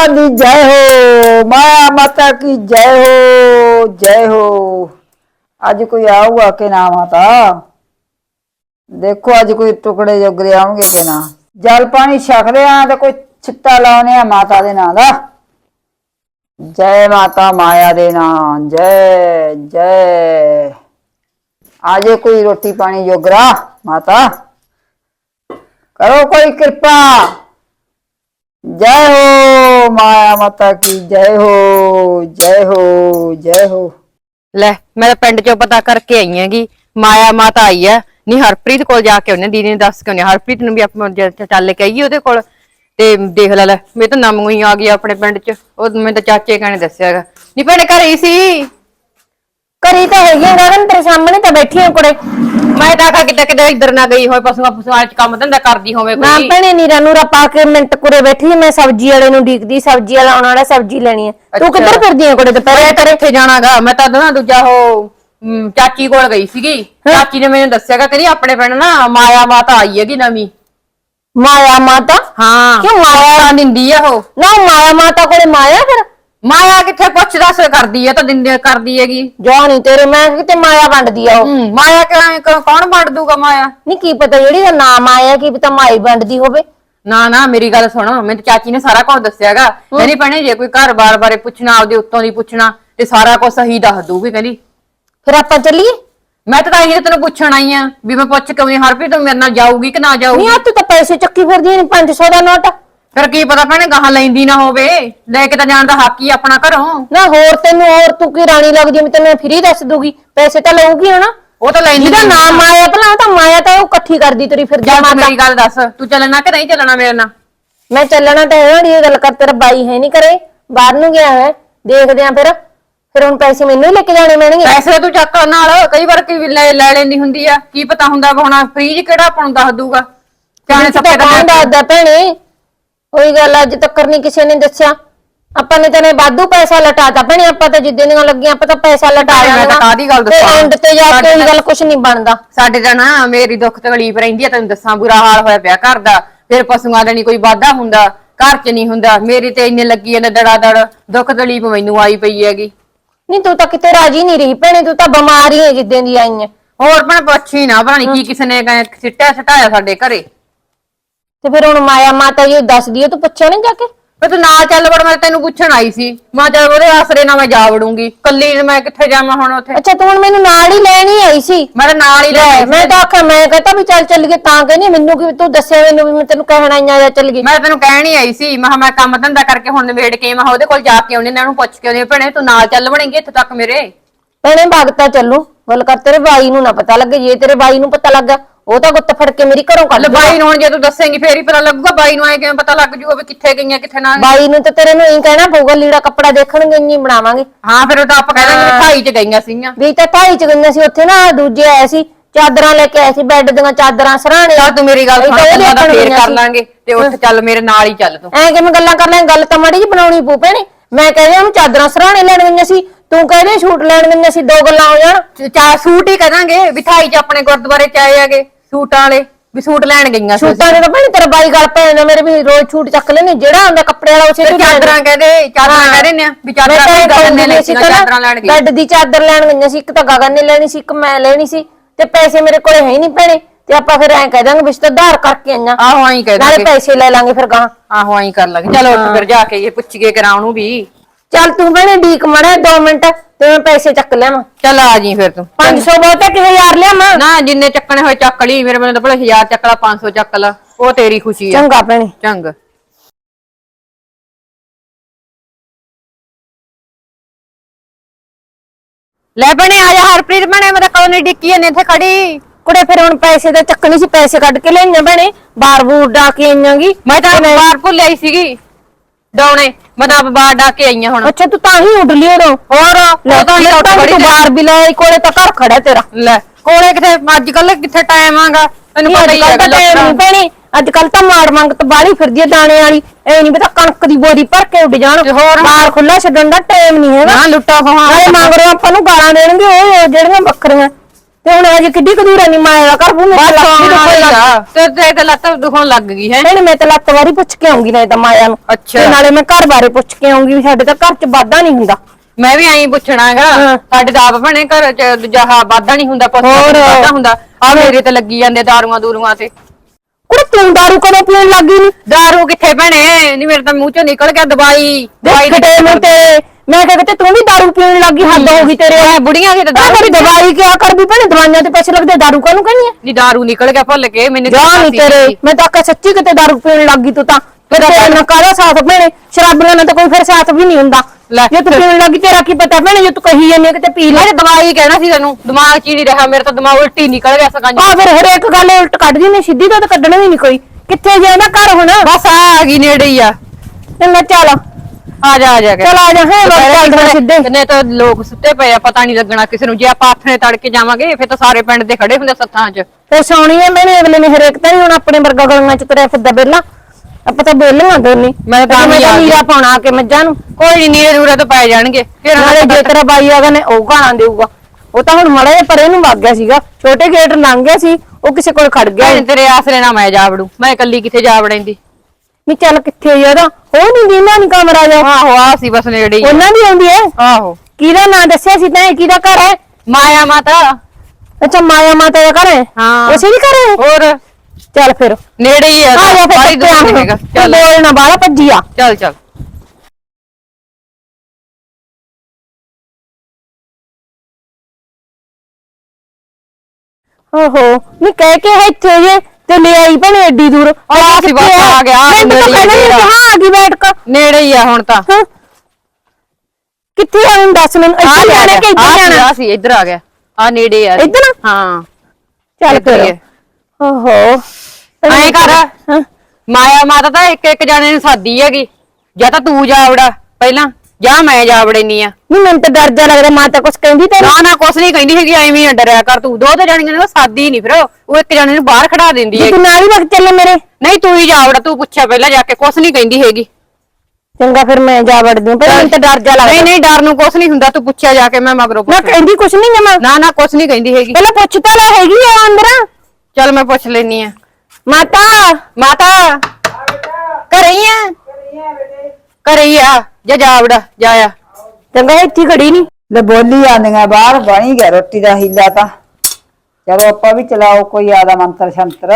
माया माता की जय हो माया माता की जय हो जय हो ਅੱਜ ਕੋਈ ਆਊਗਾ ਕਿ ਨਾ ਮਾਤਾ ਦੇਖੋ ਅੱਜ ਕੋਈ ਟੁਕੜੇ ਜੋਗਰੇ ਆਉਣਗੇ ਕਿ ਨਾ ਜਲ ਪਾਣੀ ਛਕਦੇ ਆ ਤੇ ਕੋਈ ਛਿੱਟਾ ਲਾਉਨੇ ਆ ਮਾਤਾ ਦੇ ਨਾਂ ਦਾ ਜੈ ਮਾਤਾ ਮਾਇਆ ਦੇ ਨਾਂ ਜੈ ਜੈ ਆਜੇ ਕੋਈ ਰੋਟੀ ਪਾਣੀ ਜੋਗਰਾ ਮਾਤਾ ਕਰੋ ਕੋਈ ਕਿਰਪਾ जय हो ਦੁਰਗਾ ਮਾਤਾ ਕੀ ਜੈ ਹੋ ਜੈ ਹੋ ਜੈ ਹੋ। ਲੈ, ਮੈਂ ਪਿੰਡ ਚੋਂ ਪਤਾ ਕਰਕੇ ਆਈ ਹੈਗੀ। ਮਾਇਆ ਮਾਤਾ ਆਈ ਹੈ ਨੀ ਹਰਪ੍ਰੀਤ ਕੋਲ ਜਾ ਕੇ ਉਹਨੇ ਦੀਦੀ ਨੇ ਦੱਸ ਕੇ ਉਹਨੇ ਹਰਪ੍ਰੀਤ ਨੂੰ ਵੀ ਆਪਾਂ ਜ- ਚ- ਚੱਲ ਉਹਦੇ ਕੋਲ। ਤੇ ਦੇਖ ਲੈ ਲੈ, ਮੈਂ ਤਾਂ ਨਮੂਈ ਆ ਗਈ ਆਪਣੇ ਪਿੰਡ ਚ। ਉਹ ਮੈਨੂੰ ਤਾਂ ਚਾਚੇ ਕਹਣੇ ਦੱਸਿਆਗਾ ਨੀ, ਭੈਣੇ ਘਰੇ ਸੀ। ਘਰੀ ਤਾਂ ਹੈਗੀ ਆ ਗਗਨ ਤੇਰੇ ਸਾਹਮਣੇ ਤਾਂ ਬੈਠੀ ਆ ਕੁੜੇ। ਮੈਂ ਤਾਂ ਆਖਾ ਕਿਤੇ ਕਿਤੇ ਇੱਧਰ ਨਾ ਗਈ ਹੋਵੇ ਪਸ਼ੂਆਂ ਪਸ਼ੂਆਂ ਚ ਕੰਮ ਧੰਦਾ ਕਰਦੀ ਹੋਵੇ ਮੈਂ ਕੋਈ ਭੈਣੇ ਨੀਰਾ ਨੂਰਾ ਪਾ ਕੇ ਮਿੰਟ ਕੁਰੇ ਬੈਠੀ ਆ, ਮੈਂ ਸਬਜ਼ੀ ਵਾਲੇ ਨੂੰ ਡੀਕਦੀ ਸਬਜ਼ੀ ਵਾਲਾ ਆਉਣ ਵਾਲਾ ਸਬਜ਼ੀ ਲੈਣੀ ਹੈ ਤੂੰ ਅੱਛਾ। ਕਿੱਧਰ ਫਿਰਦੀ ਆ ਕੁੜੇ ਦੁਪਹਿਰੇ ਮੈਂ ਤਾਂ ਇੱਥੇ ਜਾਣਾਗਾ? ਮੈਂ ਤਾਂ ਨਾ ਦੂਜਾ ਉਹ ਮ, ਚਾਚੀ ਕੋਲ ਗਈ ਸੀਗੀ। ਚਾਚੀ ਨੇ ਮੈਨੂੰ ਦੱਸਿਆਗਾ ਕਹਿੰਦੀ ਆਪਣੇ ਪਿੰਡ ਨਾ ਮਾਇਆ ਮਾਤਾ ਆਈ ਹੈਗੀ ਨਵੀਂ। ਮਾਇਆ ਮਾਤਾ? ਹਾਂ ਕਿਉਂ ਮਾਇਆ? ਦਿੰਦੀ ਆ ਉਹ। ਨਾ ਮਾਇਆ ਮਾਤਾ ਕੋਲੇ ਮਾਇਆ ਫਿਰ? ਮਾਇਆ ਕਿੱਥੇ ਪੁੱਛ ਦੱਸ ਕਰਦੀ ਆ ਤਾਂ ਦਿੰਦੇ ਕਰਦੀ ਹੈਗੀ। ਜਾ ਨਹੀਂ ਤੇਰੇ ਮੈਂ ਕਿਤੇ ਮਾਇਆ ਵੰਡਦੀ ਆ ਉਹ। ਹੂੰ, ਮਾਇਆ ਕਿਵੇਂ ਕ- ਕੌਣ ਵੰਡ ਦੂਗਾ ਮਾਇਆ? ਨਹੀਂ ਕੀ ਪਤਾ ਜਿਹੜੀ ਦਾ ਨਾਮ ਆਇਆ ਕੀ ਪਤਾ ਮਾਈ ਵੰਡਦੀ ਹੋਵੇ। ਨਾ ਨਾ ਮੇਰੀ ਗੱਲ ਸੁਣ ਮੈਨੂੰ ਚਾਚੀ ਨੇ ਸਾਰਾ ਕੁਝ ਦੱਸਿਆਗਾ ਕਹਿੰਦੀ ਭੈਣੇ ਜੇ ਕੋਈ ਘਰ-ਬਾਰ ਬਾਰੇ ਪੁੱਛਣਾ ਆਪਦੇ ਉੱਤੋਂ ਦੀ ਪੁੱਛਣਾ ਤੇ ਸਾਰਾ ਕੁਝ ਸਹੀ ਦੱਸ ਦੂਗੀ ਕਹਿੰਦੀ। ਫਿਰ ਆਪਾਂ ਚੱਲੀਏ? ਮੈਂ ਤਾਂ ਆਈ ਤੈਨੂੰ ਪੁੱਛਣ ਆਈ ਆ ਵੀ ਮੈਂ ਪੁੱਛ ਕੇ ਆਉਂਦੀ ਹਾਂ, ਹਰਪ੍ਰੀਤ ਤੂੰ ਮੇਰੇ ਨਾਲ ਜਾਊਗੀ ਕਿ ਨਾ ਜਾਊਗੀ? ਨਹੀਂ ਆ ਤੂੰ ਤਾਂ ਪੈਸੇ ਚੱਕੀ ਫਿਰਦੀ ਆਂ 500 ਦਾ ਨੋਟ। ਫਿਰ ਕੀ ਪਤਾ ਭੈਣੇ ਗਾਹਾਂ ਲੈਂਦੀ ਨਾ ਹੋਵੇ ਲੈ ਕੇ ਤਾਂ ਜਾਣ ਦਾ ਹੱਕ ਹੀ ਆ ਆਪਣਾ ਘਰੋਂ। ਨਾ ਹੋਰ ਤੈਨੂੰ ਹੋਰ ਤੂੰ ਕੀ ਰਾਣੀ ਲੱਗਦੀ ਮੈਂ ਤੈਨੂੰ ਫ੍ਰੀ ਦੱਸ ਦੂਗੀ ਪੈਸੇ ਤਾਂ ਲਊਗੀ ਹਨਾ ਉਹ ਤਾਂ ਲੈਂਦੀ ਜਿਹਦਾ ਨਹੀਂ ਨਾਮ ਮਾਇਆ ਭਲਾ ਉਹ ਤਾਂ ਮਾਇਆ ਤਾਂ ਉਹ ਇਕੱਠੀ ਕਰਦੀ ਤੁਰੀ ਫਿਰਦੀ ਆ ਚੱਲ ਤੂੰ ਮੇਰੀ ਗੱਲ ਦੱਸ ਤੂੰ ਚੱਲਣਾ ਕਿ ਨਹੀਂ ਚੱਲਣਾ ਮੇਰੇ ਨਾਲ? ਮੈਂ ਚੱਲਣਾ ਤਾਂ ਹੈ ਇਹ ਗੱਲ ਕਰ ਤੇਰਾ ਬਾਈ ਹੈ ਨਹੀਂ ਕਰੇ ਬਾਹਰ ਨੂੰ ਗਿਆ ਹੈ ਦੇਖਦੇ ਆ ਫਿਰ। ਫਿਰ ਹੁਣ ਪੈਸੇ ਮੈਨੂੰ ਹੀ ਲੈ ਕੇ ਜਾਣੇ ਪੈਣਗੇ। ਪੈਸੇ ਤੂੰ ਚੱਕ ਨਾਲ ਕਈ ਵਾਰ ਕੀ ਲੈ ਲੈ ਲੈਂਦੀ ਹੁੰਦੀ ਆ ਕੀ ਪਤਾ ਹੁੰਦਾ ਵਾ ਹੁਣ ਫ੍ਰੀਜ ਕਿਹੜਾ ਆਪਾਂ ਨੂੰ ਦੱਸ ਦੂਗਾ ਸਿਆਣੇ ਮੈਨੂੰ ਸੱਪੇ ਦਾ ਕੌਣ ਦੱਸਦਾ ਭੈਣੇ? ਉਹੀ ਗੱਲ ਅੱਜ ਤੱਕ ਨਹੀਂ ਕਿਸੇ ਨੇ ਦੱਸਿਆ। ਆਪਾਂ ਨੇ ਤੈਨੇ ਵਾਧੂ ਪੈਸਾ ਲਟਾਤਾ ਭੈਣੇ ਆਪਾਂ ਤਾਂ ਜਿੱਦੇ ਦੀਆਂ ਲੱਗੀਆਂ ਆਪਾਂ ਤਾਂ ਪੈਸਾ ਲਟਾ ਮੈਂ ਤਾਂ ਕਾਹਦੀ ਗੱਲ ਦੱਸਾਂ? ਐਂਡ ਤੇ ਜਾ ਕੇ ਉਹੀ ਗੱਲ ਕੁਝ ਨਹੀਂ ਬਣਦਾ। ਸਾਡੇ ਤਾਂ ਨਾ ਮੇਰੀ ਦੁੱਖ ਤਕਲੀਫ ਰਹਿੰਦੀ ਆ ਤੈਨੂੰ ਦੱਸਾਂ ਬੁਰਾ ਹਾਲ ਹੋਇਆ ਪਿਆ ਘਰ ਦਾ। ਫਿਰ ਪਸ਼ੂਆਂ ਦਾ ਨਹੀਂ ਕੋਈ ਵਾਧਾ ਹੁੰਦਾ ਘਰ 'ਚ ਨਹੀਂ ਹੁੰਦਾ। ਮੇਰੀ ਤੇ ਇੰਨੇ ਲੱਗੀ ਜਾਂਦੇ ਦੜਾ ਦੜ ਦੁੱਖ ਤਕਲੀਫ ਮੈਨੂੰ ਆਈ ਪਈ ਹੈਗੀ। ਨਹੀਂ ਤੂੰ ਤਾਂ ਕਿਤੇ ਰਾਜੀ ਨਹੀਂ ਰਹੀ ਭੈਣੇ ਤੂੰ ਤਾਂ ਬਿਮਾਰ ਹੀ ਹੈ ਜਿੱਦਾਂ ਦੀ ਆਈ ਹੈ ਹੋਰ ਭੈਣ ਪੁੱਛੀ ਨਾ ਭਰਾਣੀ ਕੀ ਕਿਸੇ ਨੇ ਸਿੱਟਿਆ ਸਟਾਇਆ ਸਾਡੇ ਘਰੇ। ਤੇ ਫਿਰ ਹੁਣ ਮਾਇਆ ਮਾਤਾ ਜੀ ਦੱਸਦੀ ਹੈ ਤੂੰ ਪੁੱਛਿਆ ਨਹੀਂ ਜਾ ਕੇ? ਮੈਂ ਤੂੰ ਨਾਲ ਚੱਲ ਵੜ ਮੈਂ ਤੈਨੂੰ ਪੁੱਛਣ ਆਈ ਸੀ। ਮੈਂ ਚੱਲ ਉਹਦੇ ਆਸਰੇ ਨਾਲ ਮੈਂ ਜਾ ਵੜੂੰਗੀ। ਕੱਲੀ ਮੈਂ ਕਿੱਥੇ ਜਾਵਾਂ ਹੁਣ ਉੱਥੇ? ਅੱਛਾ ਤੂੰ ਹੁਣ ਮੈਨੂੰ ਨਾਲ ਹੀ ਲੈਣ ਹੀ ਆਈ ਸੀ। ਮੈਂ ਤਾਂ ਨਾਲ ਹੀ ਲੈ ਮੈਂ ਤਾਂ ਆਖਿਆ ਮੈਂ ਕਹਤਾ ਵੀ ਚੱਲ ਚੱਲੀਏ ਤਾਂ ਕਹਿੰਦੀ ਮੈਨੂੰ ਕਿ ਤੂੰ ਦੱਸਿਆ ਮੈਨੂੰ ਵੀ ਮੈਂ ਤੈਨੂੰ ਕਹਿਣ ਆਈਆਂ ਜਾਂ ਚੱਲ ਗਈ। ਮੈਂ ਤੈਨੂੰ ਕਹਿਣ ਹੀ ਆਈ ਸੀ। ਮੈਂ ਕਿਹਾ ਮੈਂ ਕੰਮ ਧੰਦਾ ਕਰਕੇ ਹੁਣ ਨਿਬੇੜ ਕੇ ਮੈਂ ਕਿਹਾ ਉਹਦੇ ਕੋਲ ਜਾ ਕੇ ਆਉਣੀ ਇਹਨਾਂ ਨੂੰ ਪੁੱਛ ਕੇ ਆਉਣੀ ਭੈਣੇ ਤੂੰ ਨਾਲ ਚੱਲ ਵੜੇਂਗੀ ਇੱਥੇ ਤੱਕ ਮੇਰੇ? ਭੈਣੇ ਭਗਤਾ ਚੱਲੂ। ਗੱਲ ਕਰ ਤੇਰੇ ਬਾਈ ਨੂੰ ਨਾ ਪਤਾ ਲੱਗੇ ਜੇ ਤੇਰੇ ਬਾਈ ਨੂੰ ਪਤਾ ਲੱਗਾ ਉਹ ਤਾਂ ਗੁੱਤ ਫੜ ਕੇ ਮੇਰੀ ਘਰੋਂ ਕੱਢ ਲੈ। ਬਾਈ ਨੂੰ ਹੁਣ ਜੇ ਤੂੰ ਦੱਸੇਂਗੀ ਫੇਰ ਹੀ ਪਤਾ ਲੱਗੂਗਾ ਬਾਈ ਨੂੰ ਐ ਕਿਵੇਂ ਪਤਾ ਲੱਗ ਜੂਗਾ ਵੀ ਕਿੱਥੇ ਗਈਆਂ ਕਿੱਥੇ ਨਾ ਬਾਈ ਨੂੰ ਤਾਂ ਤੇਰੇ ਨੂੰ ਇਹੀ ਕਹਿਣਾ ਪਊਗਾ ਲੀੜਾ ਕੱਪੜਾ ਦੇਖਣਗੇ ਇੰਨੀ ਬਣਾਵਾਂਗੇ। ਹਾਂ ਫਿਰ ਉਹ ਤਾਂ ਆਪਾਂ ਕਹਿੰਦੇ ਮਿਠਾਈ 'ਚ ਗਈਆਂ ਸੀਗੀਆਂ। ਵੀ ਤਾਂ ਢਾਈ ਚ ਗਈਆਂ ਸੀ ਉੱਥੇ ਨਾ ਦੂਜੇ ਆਏ ਸੀ ਚਾਦਰਾਂ ਲੈ ਕੇ ਆਏ ਸੀ ਬੈੱਡ ਦੀਆਂ ਚਾਦਰਾਂ ਸਰਾਣੇ। ਚੱਲ ਤੂੰ ਮੇਰੀ ਗੱਲ ਸੁਣ ਤਾਂ ਦੇਖਣ ਫੇਰ ਕਰ। ਲਾਂਗੇ ਤੇ ਉੱਥੇ ਚੱਲ ਮੇਰੇ ਨਾਲ ਹੀ ਚੱਲ ਤੂੰ। ਐ ਕਿਵੇਂ ਗੱਲਾਂ ਕਰ ਲੈ ਗੱਲ ਤਾਂ ਮਾੜੀ ਜੀ ਬਣਾਉਣੀ ਪੂ ਭੈਣੇ। ਮੈਂ ਕਹਿੰਦੀ ਉਹਨੂੰ ਚਾਦਰਾਂ ਸਰਾਣੇ ਲੈਣ ਗਈਆਂ ਸੀ ਤੂੰ ਕਹਿੰਦੇ ਸ਼ੂਟ ਲੈਣ ਗਈਆਂ ਸੀ ਦੋ ਗੱਲਾਂ ਹੋ ਜਾਣ। ਚਾ ਸੂਟ ਹੀ ਕਹਾਂਗੇ ਵਿਠਾਈ 'ਚ ਆਪਣੇ ਗੁਰਦੁਆਰੇ 'ਚ ਆਏ ਹੈਗੇ ਸੂਟਾਂ ਵਾਲੇ ਵੀ ਸੂਟ ਲੈਣ ਗਈਆਂ ਸੀ ਸ਼ੂਟਾਂ ਦੇ ਤਾਂ ਤੇਰਾ ਬਾਈ ਗੱਲ ਪੈ ਜਾਂਦਾ ਮੇਰੇ ਵੀ ਰੋਜ਼ ਛੂਟ ਚੱਕ ਲੈਣੇ ਜਿਹੜਾ ਹੁੰਦਾ ਕੱਪੜੇ ਵਾਲਾ ਉਸੇ ਤੇ ਲੈਣਾ। ਚਾਦਰਾਂ ਕਹਿੰਦੇ ਚਾਦਰਾਂ ਕਹਿ ਰਹੇ ਨੇ ਵੀ ਚਾਦਰਾਂ ਇਹ ਗਗਨ ਨੇ ਚਾਦਰਾਂ ਲੈਣ ਗਈ ਬੈੱਡ ਦੀ ਚਾਦਰ ਲੈਣ ਗਈਆਂ ਸੀ ਇੱਕ ਤਾਂ ਗਗਨ ਨੇ ਲੈਣੀ ਸੀ ਇੱਕ ਮੈਂ ਲੈਣੀ ਸੀ ਤੇ ਪੈਸੇ ਮੇਰੇ ਕੋਲੇ ਹੈ ਹੀ ਨਹੀਂ ਭੈਣੇ। ਤੇ ਆਪਾਂ ਫਿਰ ਐਂ ਕਹਿ ਦਾਂਗੇ ਰਿਸ਼ਤੇਦਾਰ ਕਰਕੇ ਆਈਆਂ। ਆਹੋ ਆਈ ਕਹਿ ਨਾਲੇ ਦਾਂਗੇ। ਪੈਸੇ ਲੈ ਲਾਂਗੇ ਫਿਰ ਗਾਂ ਆਹੋ ਆਈ ਕਰ ਲਾਂਗੇ। ਚਲੋ ਉੱਠ ਫਿਰ ਜਾ ਕੇ ਇਹ ਪੁੱਛ ਕੇ ਕਰਾਂ ਉਹਨੂੰ ਵੀ। ਚੱਲ ਤੂੰ ਭੈਣੇ ਡੀਕ ਮੜਾ 2 ਮਿੰਟ ਤੇ ਮੈਂ ਪੈਸੇ ਚੱਕ ਲਿਆਵਾਂ। ਚੱਲ ਆ ਜੀ ਫਿਰ ਤੂੰ। 500 ਬਹੁਤਾ ਕਿਵੇਂ ਯਾਰ ਲਿਆਵਾਂ? ਨਾ ਜਿੰਨੇ ਚੱਕਣੇ ਹੋਏ ਚੱਕ ਲਈ ਮੇਰੇ ਮਨ ਤਾਂ ਭਲੇ 1000 ਚੱਕ ਲਾ 500 ਚੱਕ ਲਾ ਉਹ ਤੇਰੀ ਖੁਸ਼ੀ ਆ। ਚੰਗਾ ਭੈਣੇ। ਚੰਗ। ਲੈ ਬਣੇ ਆ ਜਾ ਹਰਪ੍ਰੀਤ ਬਣੇ ਮੈਂ ਤਾਂ ਕਦੋਂ ਦੀ ਡਿੱਕੀ ਨੇ ਇੱਥੇ ਖੜੀ। ਕੁੜੇ ਫਿਰ ਹੁਣ ਪੈਸੇ ਤਾਂ ਚੱਕਣੀ ਸੀ ਪੈਸੇ ਕੱਢ ਕੇ ਲਿਆਈਆਂ ਭੈਣੇ। ਬਾਰ ਬੂਰ ਡਾ ਕੇ ਆਈਆਂਗੀ। ਮੈਂ ਤਾਂ ਬਾਹਰ ਭੁੱਲ ਆਈ ਸੀਗੀ ਡਾਉਣੇ। ਮੈਂ ਤਾਂ ਬਾਹਰ ਡਾ ਕੇ ਆਈਆਂ ਹੁਣ। ਅੱਛਾ ਤੂੰ ਤਾਂ ਹੀ ਉੱਡ ਲਿਓ ਰੋ ਹੋਰ ਉਹ ਤਾਂ ਹੀ ਖੜੀ ਤੇ- ਬਾਹਰ ਵੀ ਲੈ ਕੋਲੇ ਤਾਂ ਘਰ ਖੜਾ ਤੇਰਾ। ਲੈ ਕੋਲੇ ਕਿਥੇ ਅੱਜ ਕੱਲ ਕਿੱਥੇ ਟਾਈਮ ਆਗਾ? ਤੈਨੂੰ ਪਤਾ ਹੀ ਹੈ ਟਾਈਮ ਨਹੀਂ ਭੈਣੇ ਅੱਜ ਕੱਲ ਤਾਂ ਮਾੜ ਮੰਗ ਤਾਂ ਬਾਹਲੀ ਫਿਰਦੀ ਆ ਦਾਣੇ ਵਾਲੀ। ਐ ਨਹੀਂ ਪਤਾ ਕਣਕ ਦੀ ਬੋਰੀ ਭਰ ਕੇ ਉੱਡ ਜਾਣ। ਹੋਰ? ਬਾਹਰ ਖੁੱਲਾ ਛੱਡਣ ਦਾ ਟਾਈਮ ਨਹੀਂ ਹੈਗਾ। ਨਾ ਲੁੱਟਾ ਖੋਹਾਂ ਨਾਲੇ ਮੰਗਰੋਂ ਆਪਾਂ ਨੂੰ ਗਾਲਾਂ ਦੇਣਗੇ ਉਹ ਜਿਹੜੀਆਂ ਬੱਕਰੀਆਂ ਤੇ ਹੁਣ ਅਜੇ ਕਿੱਡੀ ਕੁ ਦੂਰ ਆ ਨਹੀਂ ਮਾਇਆ ਦਾ ਘਰ ਭੂਮੀ ਬਸ ਆਉਣ ਵਾਲੀ ਆ। ਤੇ ਤੇ ਤੇ ਲੱਤ ਦੁਖਣ ਲੱਗ ਗਈ ਹੈ। ਭੈਣੇ ਮੈਂ ਤਾਂ ਲੱਤ ਵਾਰੀ ਪੁੱਛ ਕੇ ਆਉਂਗੀ ਨਾ ਤਾਂ ਮਾਇਆ ਨੂੰ। ਅੱਛਾ। ਤੇ ਨਾਲੇ ਮੈਂ ਘਰ ਬਾਰੇ ਪੁੱਛ ਕੇ ਆਉਂਗੀ ਵੀ ਸਾਡੇ ਤਾਂ ਘਰ 'ਚ ਵਾਧਾ ਨਹੀਂ ਹੁੰਦਾ। ਮੈਂ ਵੀ ਐਂ ਪੁੱਛਣਾਗਾ ਹਾਂ। ਸਾਡੇ ਤਾਂ ਆਪ ਭਣੇ ਘਰ ਚ ਦੂਜਾ ਹਾ ਵਾਧਾ ਨਹੀਂ ਹੁੰਦਾ ਪੁੱਛ ਹੋਰ। ਵਾਧਾ ਹੁੰਦਾ। ਆ ਮੇਰੇ ਤੇ ਲੱਗੀ ਜਾਂਦੇ ਦਾਰੂਆਂ ਦੂਰੂਆਂ ਤੇ। ਕੁੜੇ ਤੂੰ ਦਾਰੂ ਕਦੋਂ ਪੀਣ ਲੱਗੀ ਨੀ? ਦਾਰੂ ਕਿੱਥੇ ਭਣੇ? ਨਹੀਂ ਮੇਰੇ ਤਾਂ ਮੂੰਹ ਚੋਂ ਨਿਕਲ ਗਿਆ ਦਵਾਈ। ਦਵਾਈ ਦੇਖ ਤੇ ਮੈਂ ਤੇ ਮੈਂ ਕਿਹਾ ਕਿ ਤੂੰ ਵੀ ਦਾਰੂ ਪੀਣ ਲੱਗੀ ਹੱਦ ਹੋ ਗਈ ਤੇਰੇ। ਮੈਂ ਬੁੜੀਆਂ ਤਾਂ ਆ ਦਾਰੂ ਤੇਰੀ ਦਵਾਈ ਕਿਆ ਕਰ ਵੀ ਭੈਣੇ ਦਵਾਈਆਂ ਤੇ ਪੈਸੇ ਲੱਗਦੇ ਦਾਰੂ ਕਾਹਨੂੰ ਕਹਿੰਦੀ ਐ ਦੀ ਦਾਰੂ ਨਿਕਲ ਗਿਆ ਭੁੱਲ ਕੇ ਮੈਨੂੰ ਜਾ ਤਾਂ ਨਹੀਂ ਤੇਰੇ। ਮੈਂ ਤਾਂ ਆਖਿਆ ਸੱਚੀ ਕਿਤੇ ਦਾਰੂ ਪੀਣ ਲੱਗੀ ਤੂੰ ਤਾਂ। ਤੇਰਾ ਨਾ ਕਾਹਦਾ ਸਾਥ ਭੈਣੇ? ਸ਼ਰਾਬੀਆਂ ਨਾਲ ਤਾਂ ਕੋਈ ਫਿਰ ਸਾਥ ਵੀ ਨਹੀਂ ਹੁੰਦਾ। ਲੈ ਜੇ ਤੂੰ ਪੀਣ ਲੱਗੀ ਤੇਰਾ ਕੀ ਪਤਾ ਭੈਣੇ ਜੇ ਤੂੰ ਕਹੀ ਜਾਂਦੀ ਕਿਤੇ ਪੀ ਲੈ। ਮੈਂ ਦਵਾਈ ਕਹਿਣਾ ਸੀ ਤੈਨੂੰ ਦਿਮਾਗ ਚ ਹੀ ਨਹੀਂ ਰਿਹਾ ਮੇਰੇ ਤਾਂ ਦਿਮਾਗ ਉਲਟੀ ਨਿਕਲ ਗਿਆ ਸਕਾਂ ਆ ਫਿਰ ਹਰੇਕ ਗੱਲ ਉਲਟ ਕੱਢਦੀ ਨੇ ਸਿੱਧੀ ਤਾਂ ਕੱਢਣਾ ਵੀ ਨਹੀਂ ਕੋਈ। ਕਿੱਥੇ ਜਾਣਾ ਘਰ ਹੁਣ। ਬਸ ਆ ਆ ਗਈ ਨੇੜੇ ਹੀ ਆ। ਚੰਗਾ ਚੱਲ। ਆ ਜਾ ਆ ਜਾ ਚੱਲ ਆ ਜਾ ਹੈ ਬਸ ਚੱਲ ਦੇ ਸਿੱਧੇ। ਨੇ ਤਾਂ ਲੋਕ ਸੁੱਤੇ ਪਏ ਆ ਪਤਾ ਨਹੀਂ ਲੱਗਣਾ ਕਿਸੇ ਨੂੰ। ਜੇ ਆਪਾਂ ਆਥਣੇ ਤੜਕੇ ਜਾਵਾਂਗੇ ਫਿਰ ਤਾਂ ਸਾਰੇ ਪਿੰਡ ਦੇ ਖੜੇ ਹੁੰਦੇ ਸੱਥਾਂ 'ਚ। ਤੇ ਸੋਣੀ ਐ ਮੈਨੇ ਅਗਲੇ ਨੇ ਹਰੇਕ ਤਾਂ ਨਹੀਂ ਹੁਣ ਆਪਣੇ ਵਰਗਾ ਗਲੀਆਂ ਚ ਤੁਰਿਆ ਫਿਰਦਾ ਬੇਲਾ ਆਪਾਂ ਤਾਂ ਬੇਲੀਆਂ ਦੋਨੀ। ਮੈਂ ਤਾਂ ਮੈਂ ਵੀ ਤਾਂ ਆ ਗਈ। ਨੀਰਾ ਪਾਉਣਾ ਆ ਕੇ ਮੱਝਾਂ ਨੂੰ। ਕੋਈ ਨਹੀਂ ਨੀਰੇ ਦੂਰੇ ਤੋਂ ਪੈ ਜਾਣਗੇ। ਫਿਰ ਨਾਲੇ ਜੇ ਤੇਰਾ ਬਾਈ ਆਗਾ ਨੇ ਉਹ ਗਾਣਾ ਦੇਊਗਾ। ਉਹ ਤਾਂ ਹੁਣ ਮੜੇ ਪਰੇ ਨੂੰ ਵਗ ਗਿਆ ਸੀਗਾ। ਛੋਟੇ ਗੇਟ ਲੰਘ ਗਿਆ ਸੀ ਉਹ ਕਿਸੇ ਕੋਲ ਖੜ ਗਿਆ। ਤੇਰੇ ਆਸਰੇ ਨਾ ਮੈਂ ਜਾ ਵੜੂ। ਮੈਂ ਇਕੱਲੀ ਕਿੱਥੇ ਜਾ ਵੜੈਂਦੀ? ਨਹੀਂ ਚੱਲ ਕਿੱਥੇ ਯਾਰਾ ਉਹ ਨਹੀਂ ਦੀਨਾ ਨਹੀਂ ਕਮਰਾ ਜਾ ਆਹੋ ਆ ਸੀ ਬਸ ਨੇੜੇ ਹੀ ਆ। ਉਹਨਾਂ ਦੀ ਆਉਂਦੀ ਐ ਆਹੋ। ਕਿਹਦਾ ਨਾਂ ਦੱਸਿਆ ਸੀ ਤੈਂ ਕਿਹਦਾ ਘਰ ਹੈ? ਮਾਇਆ ਮਾਤਾ। ਅੱਛਾ ਮਾਇਆ ਮਾਤਾ ਦਾ ਘਰ ਹੈ? ਹਾਂ। ਉਸੇ ਦੀ ਘਰ ਹੈ? ਹੋਰ? ਚੱਲ ਫਿਰ। ਨੇੜੇ ਹੀ ਆ ਆ ਜਾ ਫਿਰ ਬਾਹਲੀ ਦੂਰ ਨਹੀਂ ਹੈਗਾ। ਚੱਲ ਚੱਲ। ਬੋਲ ਨਾ ਬਾਹਲਾ ਭੱਜੀ ਆ। ਚੱਲ ਚੱਲ। ਓਹੋ ਨਹੀਂ ਕਹਿ ਕੇ ਹੈ ਇੱਥੇ ਜੇ। ਤੇ ਲੈ ਆਈ ਭਣੇ ਏਡੀ ਦੂਰ। ਆ ਸੀ ਬਸ ਆ? ਗਿਆ, ਆ ਮੈਂ ਤਾਂ ਨੇੜੇ ਹੀ ਆ ਗਈ ਬੈਠ ਕੇ। ਨੇੜੇ ਹੀ ਆ ਹੁਣ ਤਾਂ। ਹਾਂ। ਕਿੱਥੇ ਆ ਹੁਣ ਦੱਸ ਮੈਨੂੰ? ਆ ਇੱਥੇ ਗਿਆ ਜਾਣਾ ਕਿ ਇੱਧਰ ਆ ਸੀ, ਜਾਣਾ? ਆ ਸੀ ਇੱਧਰ ਆ ਗਿਆ। ਆ ਨੇੜੇ ਆ ਇੱਧਰ? ਹਾਂ। ਚੱਲ ਇੱਧਰ ਹੀ ਫਿਰ ਹੈ। ਓਹੋ ਐਂ ਕਰ। ਹਾਂ। ਮਾਇਆ ਮਾਤਾ ਤਾਂ ਇੱਕ ਇੱਕ ਜਾਣੇ ਨੂੰ ਸਾਦੀ ਹੈਗੀ। ਜਾਂ ਤਾਂ ਤੂੰ ਜਾ ਵੜਾ ਪਹਿਲਾਂ। ਜਾਂ ਮੈਂ ਜਾ ਵੜਨੀ ਆ। ਨਹੀਂ ਮੈਨੂੰ ਤਾਂ ਡਰ ਜਾ ਲੱਗਦਾ ਮਾਂ ਤਾਂ ਕੁਛ ਕਹਿੰਦੀ ਤੇ ਨਾ ਨਾ ਕੁਛ ਨਹੀਂ ਕਹਿੰਦੀ ਹੈਗੀ ਐਵੇਂ ਹੀ ਡਰਿਆ ਕਰ ਤੂੰ। ਦੋ ਤੇ ਜਾਣੀਆਂ ਨੇ ਸਾਦੀ ਨਹੀਂ ਫਿਰ ਉਹ। ਇੱਕ ਜਾਣੇ ਨੂੰ ਬਾਹਰ ਖੜਾ ਦਿੰਦੀ ਹੈ ਤੂੰ ਨਾਲ ਹੀ ਵਗ ਚੱਲੇ ਮੇਰੇ। ਨਹੀਂ ਤੂੰ ਹੀ ਜਾ ਵੜਾ ਤੂੰ ਪੁੱਛਿਆ ਪਹਿਲਾਂ ਜਾ ਕੇ ਕੁਛ ਨਹੀਂ ਕਹਿੰਦੀ ਹੈਗੀ। ਚੰਗਾ ਫਿਰ ਮੈਂ ਜਾ ਵੜਦੀ ਹਾਂ। ਪਰ ਮੈਨੂੰ ਤਾਂ ਡਰ ਜਾ ਨਹੀਂ ਲੱਗਦਾ। ਨਹੀਂ ਡਰ ਨੂੰ ਕੁਛ ਨਹੀਂ ਹੁੰਦਾ ਤੂੰ ਪੁੱਛਿਆ ਜਾ ਕੇ ਮੈਂ ਮਗਰੋਂ ਨਾ ਪੁੱਛ ਕਹਿੰਦੀ ਕੁਛ ਨਹੀਂ ਮੈਂ। ਨਾ ਨਾ ਕੁਛ ਨਹੀਂ ਕਹਿੰਦੀ ਹੈਗੀ। ਪਹਿਲਾਂ ਪੁੱਛ ਤਾਂ ਲੈ ਹੈਗੀ ਆ ਅੰਦਰ। ਚੱਲ ਮੈਂ ਪੁੱਛ ਲੈਨੀ ਆ। ਮਾਤਾ। ਮਾਤਾ। ਘਰੇ ਹੀ ਆ? ਘਰੇ ਹੀ ਆ। ਜਾ ਜਾ ਵੜਾ ਜਾ ਆ ਚੰਗਾ ਇੱਥੇ ਖੜੀ ਨਹੀਂ ਲੈ ਬੋਲੀ ਆਂਦੀਆਂ ਬਾਹਰ ਬਣੀ ਗਿਆ ਰੋਟੀ ਦਾ ਹੀਲਾ ਤਾਂ। ਚਲੋ ਆਪਾਂ ਵੀ ਚਲਾਓ ਕੋਈ ਆਦਾ ਮੰਤਰ ਸ਼ੰਤਰ।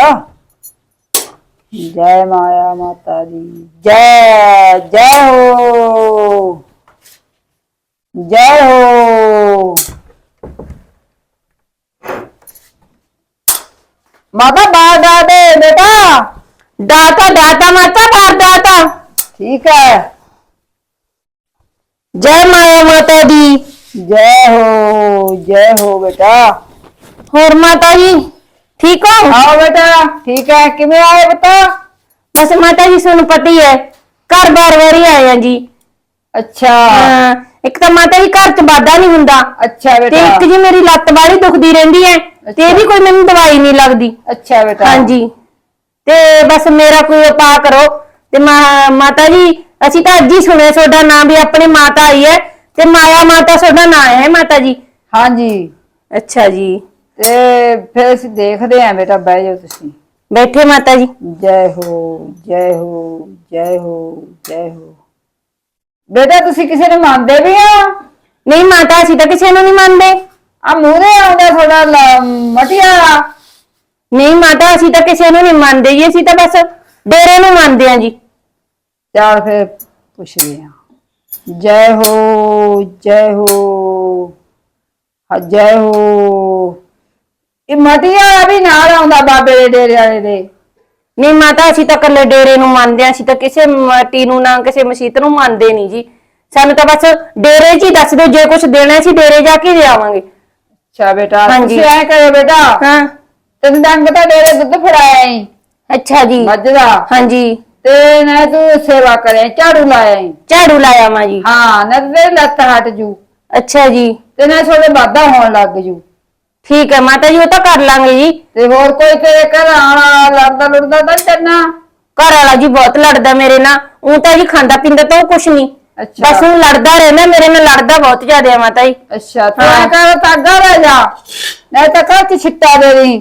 ਜੈ ਮਾਇਆ ਮਾਤਾ ਦੀ ਜੈ ਜੈ ਹੋ। ਜੈ ਹੋ। ਮਾਤਾ ਬਾਹਰ ਦਾ ਦੇ ਬੇਟਾ। ਦਾਤਾ ਦਾਤਾ ਮਾਤਾ ਬਾਰ ਦਾਤਾ ਠੀਕ ਹੈ। ਜੈ ਮਾਇਆ ਮਾਤਾ ਦੀ। ਜੈ ਹੋ ਜੈ ਹੋ ਬੇਟਾ। ਹੋਰ ਮਾਤਾ ਜੀ ਠੀਕ ਹੋ? ਆਓ ਬੇਟਾ ਠੀਕ ਹੈ ਕਿਵੇਂ ਆਏ ਬਤਾ ਬਸ ਮਾਤਾ ਜੀ ਤੁਹਾਨੂੰ ਪਤਾ ਹੀ ਹੈ ਘਰ ਬਾਰ ਵਾਰੀ ਆਏ ਆ ਜੀ। ਅੱਛਾ। ਹਾਂ, ਇੱਕ ਤਾਂ ਮਾਤਾ ਜੀ ਘਰ ਚ ਵਾਦਾ ਨਹੀਂ ਹੁੰਦਾ। ਅੱਛਾ ਤੇ ਬੇਟਾ ਇੱਕ ਜੀ ਮੇਰੀ ਲੱਤ ਬਾੜੀ ਦੁਖਦੀ ਰਹਿੰਦੀ ਹੈ ਤੇ ਇਹਦੀ ਕੋਈ ਮੈਨੂੰ ਦਵਾਈ ਨਹੀਂ ਲੱਗਦੀ। ਅੱਛਾ ਬੇਟਾ। ਹਾਂਜੀ। ਤੇ ਬਸ ਮੇਰਾ ਕੋਈ ਉਪਾਅ ਕਰੋ। ਤੇ ਮਾ- ਮਾਤਾ ਜੀ ਅਸੀਂ ਤਾਂ ਅੱਜ ਹੀ ਸੁਣਿਆ ਤੁਹਾਡਾ ਨਾਮ ਵੀ ਆਪਣੀ ਮਾਤਾ ਆਈ ਹੈ ਤੇ ਮਾਇਆ ਮਾਤਾ ਤੁਹਾਡਾ ਨਾਮ ਹੈ ਮਾਤਾ ਜੀ? ਹਾਂਜੀ। ਅੱਛਾ ਜੀ। ਤੇ ਫਿਰ ਅਸੀਂ ਦੇਖਦੇ ਆਂ ਬੇਟਾ ਬਹਿ ਜਾਓ ਤੁਸੀਂ। ਬੈਠੇ ਮਾਤਾ ਜੀ। ਜੈ ਹੋ ਜੈ ਹੋ ਜੈ ਹੋ ਜੈ ਹੋ। ਬੇਟਾ ਤੁਸੀਂ ਕਿਸੇ ਨੂੰ ਮੰਨਦੇ ਵੀ ਆ ਨਹੀਂ ਮਾਤਾ ਅਸੀਂ ਤਾਂ ਕਿਸੇ ਨੂੰ ਨਹੀਂ ਮੰਨਦੇ। ਆ ਮੂਹਰੇ ਆਉਂਦਾ ਲ- ਮਟੀਆ। ਨਹੀਂ ਮਾਤਾ ਅਸੀਂ ਤਾਂ ਕਿਸੇ ਨੂੰ ਨਹੀਂ ਮੰਨਦੇ ਜੀ ਅਸੀਂ ਤਾਂ ਬਸ ਡੇਰੇ ਨੂੰ ਮੰਨਦੇ ਆ ਜੀ। ਚੱਲ ਫਿਰ ਪੁੱਛਦੇ ਆਂ। ਜੈ ਹੋ ਜੈ ਹੋ ਹਾਂ ਜੈ ਹੋ। ਇਹ ਮਟੀਆ ਵੀ ਨਾਲ ਆਉਂਦਾ ਬਾਬੇ ਦੇ ਡੇਰੇ ਵਾਲੇ ਦੇ। ਨਹੀਂ ਮਾਤਾ ਅਸੀਂ ਤਾਂ ਇਕੱਲੇ ਡੇਰੇ ਨੂੰ ਮੰਨਦੇ ਆ ਅਸੀਂ ਤਾਂ ਕਿਸੇ ਮਾਟੀ ਨੂੰ ਨਾ ਕਿਸੇ ਮਸੀਤ ਨੂੰ ਮੰਨਦੇ ਨਹੀਂ ਜੀ। ਸਾਨੂੰ ਤਾਂ ਬਸ ਡੇਰੇ 'ਚ ਹੀ ਦੱਸ ਦਿਓ ਜੇ ਕੁਝ ਦੇਣਾ ਸੀ ਡੇਰੇ ਜਾ ਕੇ ਲਿਆਵਾਂਗੇ। ਅੱਛਾ ਬੇਟਾ ਹਾਂਜੀ। ਤੁਸੀਂ ਐ ਕਰਿਓ ਬੇਟਾ ਹਾਂ। ਤੈਨੂੰ ਡੰਗ ਤਾਂ ਡੇਰੇ ਦੁੱਧ ਫੜਾਇਆ ਈ। ਅੱਛਾ ਜੀ। ਮੱਝ ਦਾ। ਹਾਂਜੀ। ਤੇ ਨਾ ਤੂੰ ਸੇਵਾ ਕਰੇ ਝਾੜੂ ਲਾਇਆ ਈ। ਝਾੜੂ ਲਾਇਆ ਮਾਂ ਜੀ। ਹਾਂ ਨਾ ਤੇ ਤੇਰੀ ਲੱਤ ਹਟ ਜੂ। ਅੱਛਾ ਜੀ। ਤੇ ਨਾ ਥੋੜੇ ਵਾਧਾ ਹੋਣ ਲੱਗ ਜੂ। ਠੀਕ ਹੈ ਮਾਤਾ ਜੀ ਉਹ ਤਾਂ ਕਰ ਲਾਂਗੇ ਜੀ। ਤੇ ਹੋਰ ਕੋਈ ਤੇਰੇ ਘਰ ਆਣਾ ਲੜਦਾ ਲੁੜਦਾ ਤਾਂ ਨੀ ਕਰਨਾ? ਘਰ ਵਾਲਾ ਜੀ ਬਹੁਤ ਲੜਦਾ ਮੇਰੇ ਨਾਲ। ਉਹ ਤਾਂ ਜੀ ਖਾਂਦਾ ਪੀਂਦਾ ਤਾਂ ਉਹ ਕੁਛ ਨਹੀਂ। ਅੱਛਾ। ਬਸ ਉਹ ਲੜਦਾ ਰਹਿੰਦਾ ਮੇਰੇ ਨਾਲ ਲੜਦਾ ਬਹੁਤ ਜ਼ਿਆਦਾ ਆ ਮਾਤਾ ਜੀ। ਅੱਛਾ ਤੂੰ ਐ ਕਰ ਤਾਗਾ ਲੈ ਜਾ। ਨਹੀਂ ਤਾਂ ਘਰ ਚ ਛਿੱਟਾ ਦੇ ਦੀ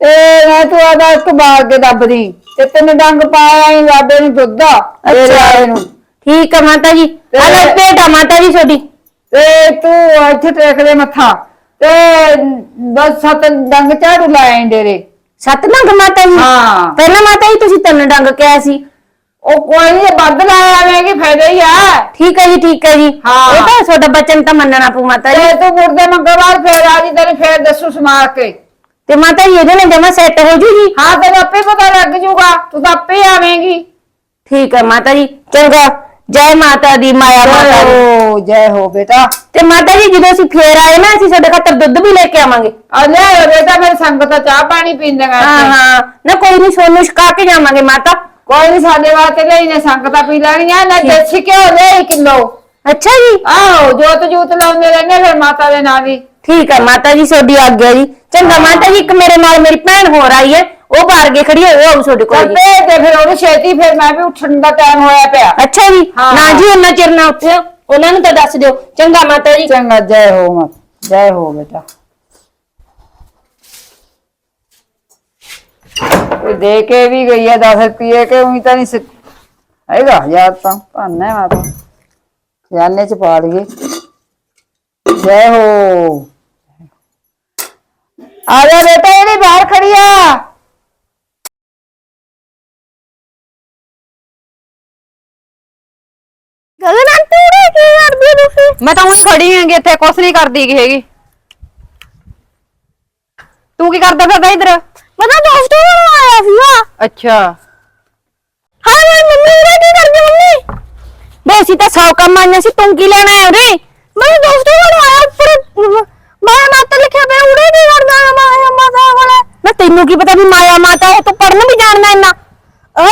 ਤੇ ਮੈਂ ਤੂੰ ਆਦਾ ਇੱਕ ਬਾਲ ਕੇ ਦੱਬ ਦੀ ਤੇ ਤੈਨੂੰ ਡੰਗ ਪਾਇਆ ਹੀ ਬਾਬੇ ਨੂੰ ਦੁੱਧ ਤੇਰੇ ਵਾਲੇ ਨੂੰ। ਠੀਕ ਆ ਮਾਤਾ ਜੀ ਆ ਲੈ ਭੇਟਾ ਮਾਤਾ ਜੀ ਛੋਟੀ ਤੇ ਤੂੰ ਇੱਥੇ ਟੇਕ ਦੇ ਮੱਥਾ। ਤੇ ਬਸ ਸੱਤ ਡੰਗ ਝਾੜੂ ਲਾਏ ਡੇਰੇ। ਸੱਤ ਨੰਗ ਮਾਤਾ ਜੀ ਹਾਂ। ਪਹਿਲਾਂ ਮਾਤਾ ਜੀ ਤੁਸੀਂ ਤਿੰਨ ਡੰਗ ਕਿਹਾ ਸੀ। ਉਹ ਕੋਈ ਨਹੀਂ ਵੱਧ ਲਾਇਆ ਆਵੇਂਗੀ ਫਾਇਦਾ ਹੀ ਆ। ਠੀਕ ਹੈ ਜੀ ਠੀਕ ਹੈ ਜੀ। ਹਾਂ। ਇਹ ਤਾਂ ਤੁਹਾਡਾ ਬਚਨ ਤਾਂ ਮੰਨਣਾ ਪਊ ਮਾਤਾ ਜੀ ਤੇ ਤੂੰ ਮੁਰਦੇ ਮੰਗਲਵਾਰ ਫੇਰ ਆ ਜੀ ਤੈਨੂੰ ਫੇਰ ਦੱਸੂ ਸਮਾਰ ਕੇ। ਤੇ ਮਾਤਾ ਜੀ ਇਹਦੇ ਨਾਲ ਜਮਾ ਸੈੱਟ ਹੋ ਜੂ ਜੀ ਹਾਂ ਤੈਨੂੰ ਆਪੇ ਪਤਾ ਲੱਗ ਜੂਗਾ। ਤੂੰ ਤਾਂ ਆਪੇ ਆਵੇਂਗੀ। ਠੀਕ ਹੈ ਮਾਤਾ ਜੀ ਚੰਗਾ। ਜੈ ਮਾਤਾ ਦੀ ਮਾਇਆ ਮਾਤਾ ਜੈ ਦੀ। ਹੋ ਜੈ ਹੋ ਬੇਟਾ। ਤੇ ਮਾਤਾ ਜੀ ਜਦੋਂ ਅਸੀਂ ਫੇਰ ਆਏ ਨਾ ਅਸੀਂ ਤੁਹਾਡੇ ਖਾਤਰ ਦੁੱਧ ਵੀ ਲੈ ਕੇ ਆਵਾਂਗੇ। ਆ ਲੈ ਬੇਟਾ ਮੇਰੀ ਸੰਗਤ ਚਾਹ ਪਾਣੀ ਪੀਂਦੇ ਗਾ ਹਾਂ ਹਾਂ। ਨਾ ਕੋਈ ਨਹੀਂ ਸੋਨੂੰ ਛਕਾ ਕੇ ਜਾਵਾਂਗੇ ਮਾਤਾ। ਕੋਈ ਨਹੀਂ ਸਾਡੇ ਵਾਸਤੇ ਲਈ ਨੇ ਸੰਗਤਾਂ ਪੀ ਲੈਣੀਆਂ ਨਾ ਦੇਸੀ ਘਿਓ ਲੈ ਕਿਲੋ। ਅੱਛਾ ਜੀ। ਆਹੋ ਜੋਤ ਜੂਤ ਲਾਉਂਦੇ ਰਹਿੰਦੇ ਫਿਰ ਮਾਤਾ ਦੇ ਨਾਂ ਦੀ। ਠੀਕ ਹੈ ਮਾਤਾ ਜੀ ਤੁਹਾਡੀ ਆਗਿਆ ਜੀ। ਚੰਗਾ ਮਾਤਾ ਜੀ ਇੱਕ ਮੇਰੇ ਨਾਲ ਮੇਰੀ ਭੈਣ ਹੋਰ ਆਈ ਹੈ ਉਹ ਬਾਹਰ ਕੇ ਖੜੀ ਹੋਈ ਉਹ ਆਊ ਤੁਹਾਡੇ ਕੋਲ ਜੀ। ਭੇਜ ਦੇ ਫਿਰ ਉਹਨੂੰ ਛੇਤੀ ਫਿਰ ਮੈਂ ਵੀ ਉੱਠਣ ਦਾ ਟਾਈਮ ਹੋਇਆ ਪਿਆ। ਅੱਛਾ ਜੀ ਹਾਂ। ਨਾ ਜੀ ਉਹਨਾਂ ਚਿਰ ਨਾ ਉੱਠਿਓ ਉਹਨਾਂ ਨੂੰ ਤਾਂ ਦੱਸ ਦਿਓ। ਚੰਗਾ ਮਾਤਾ ਜੀ। ਚੰਗਾ ਜੈ ਹੋ ਮਤ ਜੈ ਹੋ ਬੇਟਾ। ਇਹ ਦੇ ਕੇ ਵੀ ਗਈ ਹੈ 10 ਰੁਪਏ ਕੇ ਉਹੀ ਤਾਂ ਨਹੀਂ ਸਿ- ਹੈਗਾ ਯਾਰ ਤਾਂ ਭਾਨਾ ਮੈਂ ਤਾਂ ਖਜ਼ਾਨੇ ਚ ਪਾ ਲਈਏ। ਜੈ ਹੋ। ਆ ਜਾ ਬੇਟਾ ਇਹਨੇ ਬਾਹਰ ਖੜੀ ਆ। ਗਗਨ ਆਂਟੀ ਉਰੇ ਕੀ ਕਰਦੀ ਹੋ ਤੁਸੀਂ? ਮੈਂ ਤਾਂ ਉਹੀ ਖੜੀ ਹੈਗੀ ਇੱਥੇ ਕੁਛ ਨਹੀਂ ਕਰਦੀ ਗੀ ਹੈਗੀ। ਤੂੰ ਕੀ ਕਰਦਾ ਫਿਰਦਾ ਇੱਧਰ? ਮੈਂ ਤਾਂ ਦੋਸਤੋਂ ਨੂੰ ਆਇਆ ਸੀਗਾ। ਅੱਛਾ। ਹਾਂ ਮੇਰੀ ਮੰਮੀ ਉਰੇ ਕੀ ਕਰਦੀ ਮੰਮੀ? ਬੇ ਅਸੀਂ ਤਾਂ ਸੌ ਕੰਮ ਆਈਆਂ ਸੀ ਤੂੰ ਕੀ ਲੈਣਾ ਹੈ ਉਰੇ? ਮੈਂ ਦੋਸਤੋਂ ਨੂੰ ਆਇਆ ਉੱਪਰ ਮਾਇਆ ਮਾਤਾ ਲਿਖਿਆ ਪਿਆ ਉਰੇ ਕੀ ਕਰਦਾ ਹੈ ਮਾਇਆ ਮਾਤਾ ਕੋਲੇ ਨਾ ਤੈਨੂੰ ਕੀ ਪਤਾ ਵੀ ਮਾਇਆ ਮਾਤਾ ਉਹ ਤੂੰ ਪੜਨ ਵੀ ਜਾਣਦਾ ਇੰਨਾ? ਆ